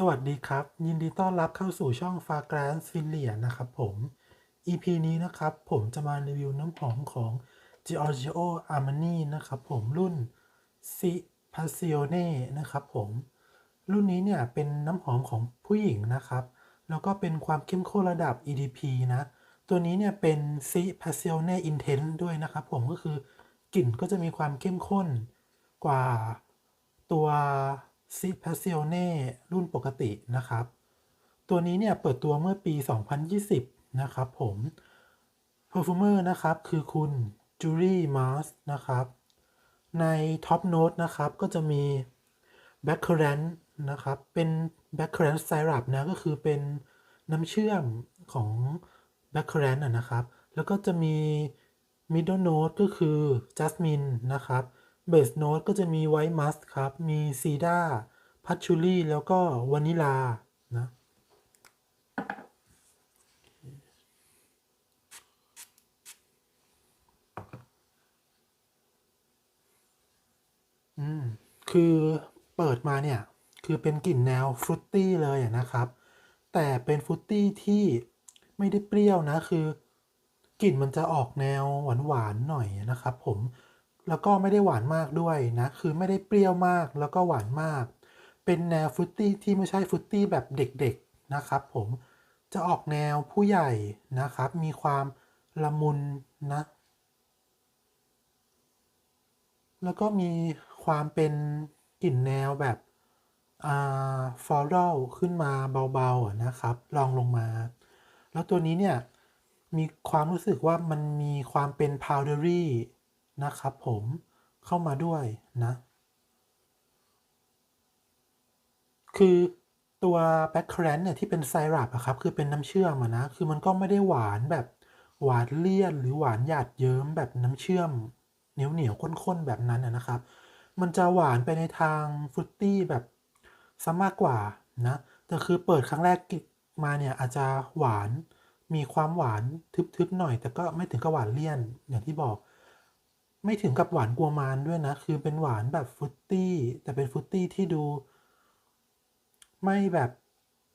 สวัสดีครับ ยินดีต้อนรับเข้าสู่ช่อง f a g r a n c e f i l i a นะครับผม EP นี้นะครับ ผมจะมารีวิวน้ำหอมของ Giorgio Armani นะครับผมรุ่น C Passione นะครับผม รุ่นนี้เนี่ยเป็นน้ำหอมของผู้หญิงนะครับ แล้วก็เป็นความเข้มข้นระดับ EDP นะ ตัวนี้เนี่ยเป็น C Passione Intense ด้วยนะครับผมก็คือกลิ่นก็จะมีความเข้มข้นกว่าตัว c p a s s i o n e รุ่นปกตินะครับ ตัวนี้เนี่ยเปิดตัวเมื่อปี 2020 นะครับผม Perfumer นะครับคือคุณจูรี่มาร์สนะครับ ใน Top Note นะครับก็จะมี b a c k r a n นนะครับเป็น b a c k r a n Syrup นะก็คือเป็นน้ำเชื่อมของ b a c k r a n นะนะครับ แล้วก็จะมี Middle Note ก็คือ Jasmine นะครับ Base Note ก็จะมี White Musk ครับ มีซีดาพัชชูรี่ แล้วก็วานิลา นะ อืม คือเปิดมาเนี่ย คือเป็นกลิ่นแนวฟรุตตี้เลยนะครับ แต่เป็นฟรุตตี้ที่ไม่ได้เปรี้ยวนะ คือกลิ่นมันจะออกแนวหวานๆหน่อยนะครับผม แล้วก็ไม่ได้หวานมากด้วยนะ คือไม่ได้เปรี้ยวมากแล้วก็หวานมาก เป็นแนวฟรุตตี้ที่ไม่ใช่ฟรุตตี้แบบเด็กๆนะครับ ผมจะออกแนวผู้ใหญ่นะครับ มีความละมุนนะ แล้วก็มีความเป็นกลิ่นแนวแบบอ่าฟลอรัลขึ้นมาเบาๆนะครับ ลองลงมา แล้วตัวนี้เนี่ย มีความรู้สึกว่ามันมีความเป็นพาวเดอรี่ นะครับผมเข้ามาด้วยนะ คือตัวแบ็คแครนเนี่ยที่เป็นไซรัปอะครับ คือเป็นน้ำเชื่อมอะนะ คือมันก็ไม่ได้หวานแบบหวานเลี่ยนหรือหวานหยาดเยิ้มแบบน้ำเชื่อมเหนียวเหนียวข้นๆแบบนั้นนะครับ มันจะหวานไปในทางฟรุตตี้แบบซะมากกว่านะ แต่คือเปิดครั้งแรกมาเนี่ยอาจจะหวานมีความหวานทึบๆหน่อย แต่ก็ไม่ถึงกับหวานเลี่ยนอย่างที่บอก ไม่ถึงกับหวานกัวมานด้วยนะ คือเป็นหวานแบบฟุตตี้ แต่เป็นฟุตตี้ที่ดู ไม่แบบ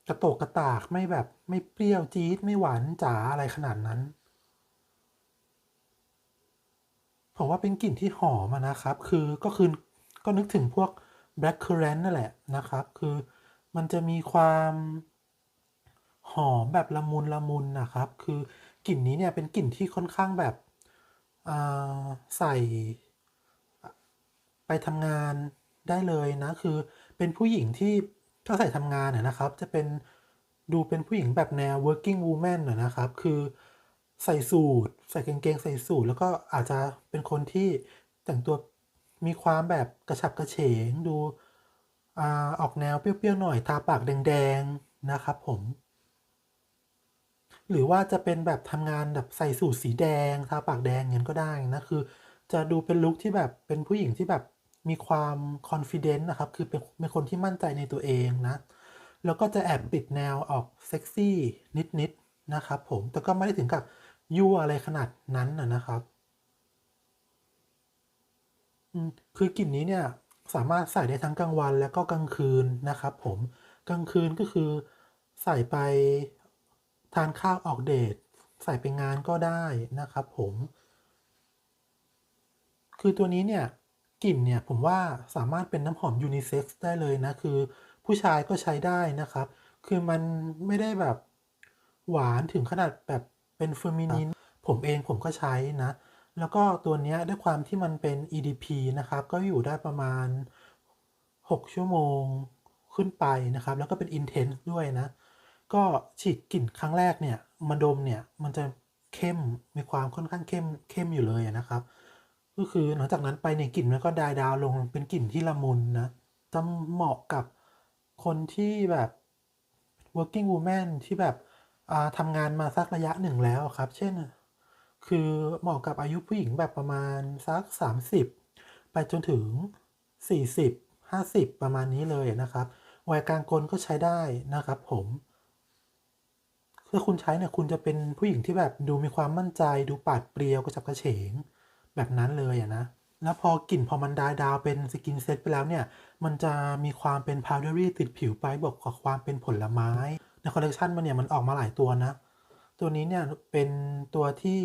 กระโตกกระตากไม่แบบไม่เปรี้ยวจี๊ดไม่หวานจ๋าอะไรขนาดนั้นผมว่าเป็นกลิ่นที่หอมนะครับ คือก็คือก็นึกถึงพวก black currant นั่นแหละนะครับ คือมันจะมีความหอมแบบละมุนละมุนนะครับ คือกลิ่นนี้เนี่ยเป็นกลิ่นที่ค่อนข้างแบบ ใส่ไปทำงานได้เลยนะ คือเป็นผู้หญิงที่ถ้าใส่ทำงานน่ะนะครับ จะเป็นดูเป็นผู้หญิงแบบแนว working woman น่ะนะครับ คือใส่สูทใส่กางเกงใส่สูทแล้วก็อาจจะเป็นคนที่แต่งตัวมีความแบบกระฉับกระเฉงดูอออกแนวเปรี้ยวๆหน่อยทาปากแดง ๆ นะครับผม หรือว่าจะเป็นแบบทำงานแบบใส่สูทสีแดงทาปากแดงเงี้ยก็ได้นะคือ จะดูเป็นลุคที่แบบเป็นผู้หญิงที่แบบมีความ confident นะครับ คือเป็นเป็นคนที่มั่นใจในตัวเองนะ แล้วก็จะแอบปิดแนวออกเซ็กซี่นิดๆนะครับผม แต่ก็ไม่ได้ถึงกับยั่วอะไรขนาดนั้นนะครับอืมคือกลิ่นนี้เนี่ยสามารถใส่ได้ทั้งกลางวันแล้วก็กลางคืนนะครับผม กลางคืนก็คือใส่ไป ทานข้าวออกเดทใส่ไปงานก็ได้นะครับผม คือตัวนี้เนี่ยกลิ่นเนี่ยผมว่าสามารถเป็นน้ำหอมยูนิเซ็กซ์ได้เลยนะ คือผู้ชายก็ใช้ได้นะครับ คือมันไม่ได้แบบหวานถึงขนาดแบบเป็นเฟอร์มินินผมเองผมก็ใช้นะ แล้วก็ตัวเนี้ยด้วยความที่มันเป็น EDP นะครับ ก็อยู่ได้ประมาณ 6 ชั่วโมงขึ้นไปนะครับ แล้วก็เป็น Intense ด้วยนะ ก็ฉีดกลิ่นครั้งแรกเนี่ยมาดมเนี่ยมันจะเข้มมีความค่อนข้างเข้มเข้มอยู่เลยนะครับ ก็คือหลังจากนั้นไปเนี่ยกลิ่นมันก็ดายดาวลงเป็นกลิ่นที่ละมุนนะจะเหมาะกับคนที่แบบ working woman ที่แบบอาทำงานมาสักระยะหนึ่งแล้วครับ เช่น คือเหมาะกับอายุผู้หญิงแบบประมาณสัก 30 ไปจนถึง 40 50 ประมาณนี้เลยนะครับวัยกลางคนก็ใช้ได้นะครับผม ถ้าคุณใช้เนี่ยคุณจะเป็นผู้หญิงที่แบบดูมีความมั่นใจ ดูปาดเปรียวกระฉับกระเฉง แบบนั้นเลยอะนะ แล้วพอกลิ่นพอมันดายดาวเป็นสกินเซ็ตไปแล้วเนี่ย มันจะมีความเป็นพาวเดอรี่ติดผิวไปบวกกับความเป็นผลไม้ ในคอลเลกชันมันเนี่ยมันออกมาหลายตัวนะ ตัวนี้เนี่ยเป็นตัวที่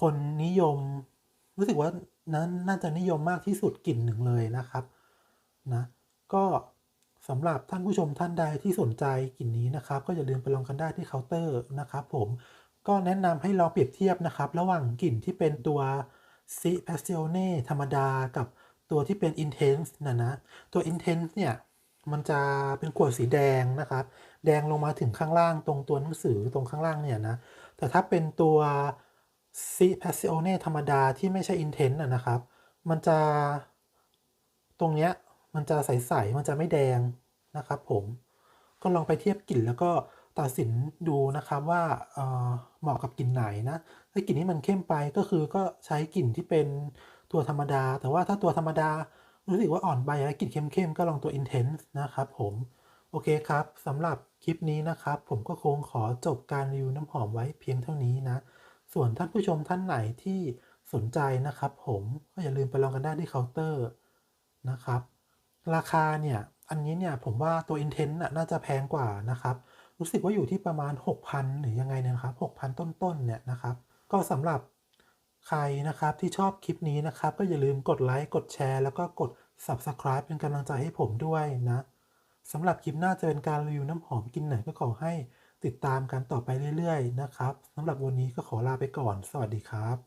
คนนิยม รู้สึกว่านั้นน่าจะนิยมมากที่สุดกลิ่นหนึ่งเลยนะครับนะก็ สำหรับท่านผู้ชมท่านใดที่สนใจกลิ่นนี้นะครับ ก็อย่าลืมไปลองกันได้ที่เคาน์เตอร์นะครับผมก็แนะนำให้ลองเปรียบเทียบนะครับ ระหว่างกลิ่นที่เป็นตัวซิพาส s ิ o เน่ธรรมดากับตัวที่เป็น Intense นะนะ ตัว Intense เนี่ย มันจะเป็นขวดสีแดงนะครับ แดงลงมาถึงข้างล่างตรงตัวหนังสือตรงข้างล่างเนี่ยนะ แต่ถ้าเป็นตัวซิพาส s ิ o เน่ธรรมดาที่ไม่ใช่ Intense นะนะครับ มันจะตรงเนี้ย มันจะใสๆมันจะไม่แดงนะครับ ผมก็ลองไปเทียบกลิ่นแล้วก็ตัดสินดูนะครับว่าเเหมาะกับกลิ่นไหนนะถ้ากลิ่นนี้มันเข้มไปก็คือก็ใช้กลิ่นที่เป็นตัวธรรมดา แต่ว่าถ้าตัวธรรมดารู้สึกว่าอ่อนไปแล้วกลิ่นเข้มๆก็ลองตัว intense นะครับผมโอเคครับสำหรับคลิปนี้นะครับ ผมก็คงขอจบการรีวิวน้ำหอมไว้เพียงเท่านี้นะ ส่วนท่านผู้ชมท่านไหนที่สนใจนะครับ ผมก็อย่าลืมไปลองกันได้ที่เคาน์เตอร์นะครับ ราคาเนี่ยอันนี้เนี่ยผมว่าตัว i n t e n น่ะน่าจะแพงกว่านะครับรู้สึกว่าอยู่ที่ประมาณ 6,000 หรือยังไงเนยนะครับ 6,000 ต้นๆเนี่ยนะครับ ก็สำหรับใครนะครับที่ชอบคลิปนี้นะครับ ก็อย่าลืมกดไลค์กดแชร์แล้วก็กด Subscribe เป็นกำลังใจให้ผมด้วยนะสำหรับคลิปหน้าจะเป็นการรีวิวน้ำหอมกินไหนก็ขอให้ติดตามกันต่อไปเรื่อยๆนะครับสำหรับวันนี้ก็ขอลาไปก่อน สวัสดีครับ